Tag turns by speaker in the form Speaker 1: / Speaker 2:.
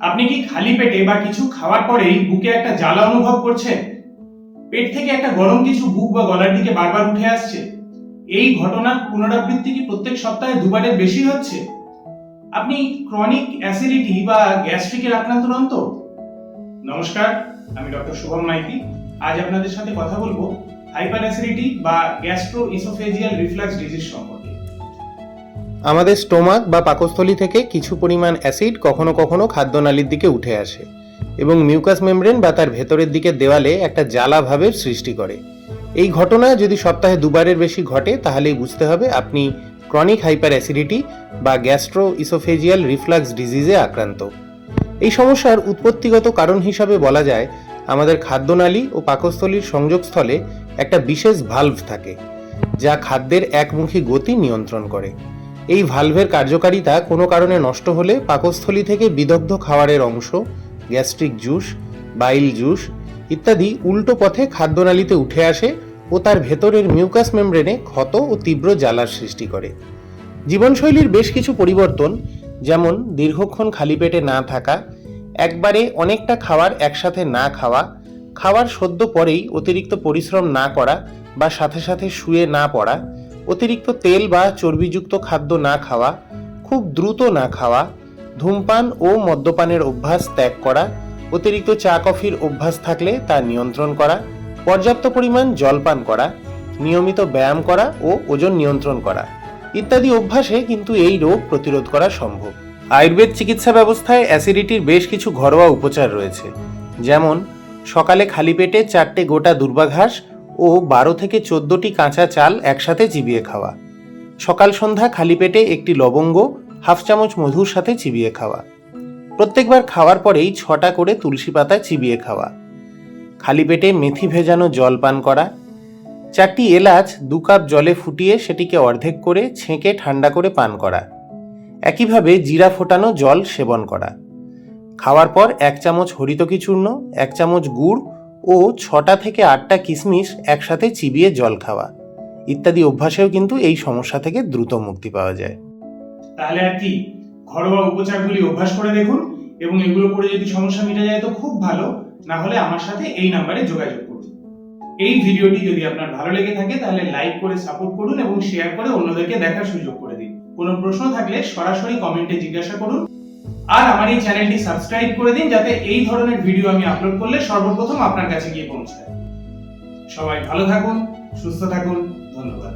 Speaker 1: আপনি কি খালি পেটে বা কিছু খাওয়ার পরেই বুকে একটা জ্বালা অনুভব করছেন? পেট থেকে একটা গরম কিছু বুক বা গলার দিকে বারবার উঠে আসছে। এই ঘটনার পুনরাবৃত্তি কি প্রত্যেক সপ্তাহে দুবারের বেশি হচ্ছে? আপনি ক্রনিক অ্যাসিডিটি বা গ্যাস্ট্রিকের আক্রান্ত নন তো? নমস্কার, আমি ডক্টর শুভম মাইতি। আজ আপনাদের সাথে কথা বলব হাইপার অ্যাসিডিটি বা গ্যাস্ট্রো ইসোফেজিয়াল রিফ্লাক্স ডিজিজ সম্পর্কে।
Speaker 2: আমাদের স্টোমাক বা পাকস্থলী থেকে কিছু পরিমাণ অ্যাসিড কখনো কখনো খাদ্যনালীর দিকে উঠে আসে এবং মিউকাস মেমব্রেন বা তার ভেতরের দিকে দেওয়ালে একটা জ্বালা ভাবের সৃষ্টি করে। এই ঘটনা যদি সপ্তাহে দুবারের বেশি ঘটে, তাহলেই বুঝতে হবে আপনি ক্রনিক হাইপার অ্যাসিডিটি বা গ্যাস্ট্রো ইসোফেজিয়াল রিফ্লাক্স ডিজিজে আক্রান্ত। এই সমস্যার উৎপত্তিগত কারণ হিসাবে বলা যায়, আমাদের খাদ্যনালী ও পাকস্থলীর সংযোগস্থলে একটা বিশেষ ভালভ থাকে, যা খাদ্যের একমুখী গতি নিয়ন্ত্রণ করে। এই ভালভের কার্যকারিতা কোনো কারণে নষ্ট হলে পাকস্থলী থেকে বিদগ্ধ খাবারের অংশ, গ্যাস্ট্রিক জুস, বাইল জুস ইত্যাদি উল্টো পথে খাদ্যনালীতে উঠে আসে ও তার ভেতরের মিউকাস মেমব্রেনে ক্ষত ও তীব্র জ্বালার সৃষ্টি করে। জীবনশৈলীর বেশ কিছু পরিবর্তন, যেমন দীর্ঘক্ষণ খালি পেটে না থাকা, একবারে অনেকটা খাবার একসাথে না খাওয়া, খাওয়ার সদ্য পরেই অতিরিক্ত পরিশ্রম না করা বা সাথে সাথে শুয়ে না পড়া অতিরিক্ত তেল বা চর্বিযুক্ত খাদ্য না খাওয়া, খুব দ্রুত না খাওয়া, ধূমপান ও মদ্যপানের অভ্যাস ত্যাগ করা, অতিরিক্ত চা কফির অভ্যাস থাকলে তা নিয়ন্ত্রণ করা, পর্যাপ্ত পরিমাণ জলপান করা, নিয়মিত ব্যায়াম করা ও ওজন নিয়ন্ত্রণ করা ইত্যাদি অভ্যাসে কিন্তু এই রোগ প্রতিরোধ করা সম্ভব। আয়ুর্বেদ চিকিৎসা ব্যবস্থায় অ্যাসিডিটির বেশ কিছু ঘরোয়া উপচার রয়েছে। যেমন, সকালে খালি পেটে চারটে গোটা দুর্বাঘাস ও বারো থেকে চোদ্দটি কাঁচা চাল একসাথে চিবিয়ে খাওয়া। সকাল সন্ধ্যা খালি পেটে একটি লবঙ্গ, হাফ চামচ মধুর সাথে চিবিয়ে খাওয়া। প্রত্যেকবার খাওয়ার পরেই ছটা করে তুলসী পাতা চিবিয়ে খাওয়া। খালি পেটে মেথি ভেজানো জল পান করা। চারটি এলাচ দু কাপ জলে ফুটিয়ে সেটিকে অর্ধেক করে ছেঁকে ঠান্ডা করে পান করা। একইভাবে জিরা ফোটানো জল সেবন করা। খাওয়ার পর এক চামচ হরিতকি চূর্ণ, এক চামচ গুড় ও ছটা থেকে আটটা কিশমিশ একসাথে চিবিয়ে জল খাওয়া। ইত্যাদি অভ্যাসেও কিন্তু এই সমস্যা থেকে দ্রুত মুক্তি পাওয়া যায়।
Speaker 1: তাহলে আর কি, ঘরোয়া উপচারগুলি অভ্যাস করে দেখুন এবং এগুলো করে যদি সমস্যা মিটে যায় তো খুব ভালো, না হলে আমার সাথে এই নাম্বারে যোগাযোগ করুন। এই ভিডিওটি যদি আপনার ভালো লেগে থাকে তাহলে লাইক করে সাপোর্ট করুন এবং শেয়ার করে অন্যদেরকে দেখার সুযোগ করে দিন। কোনো প্রশ্ন থাকলে সরাসরি কমেন্টে জিজ্ঞাসা করুন। আর আমার এই চ্যানেলটি সাবস্ক্রাইব করে দিন, যাতে এই ধরনের ভিডিও আমি আপলোড করলে সর্বপ্রথম আপনার কাছে গিয়ে পৌঁছায়। সবাই ভালো থাকুন, সুস্থ থাকুন, ধন্যবাদ।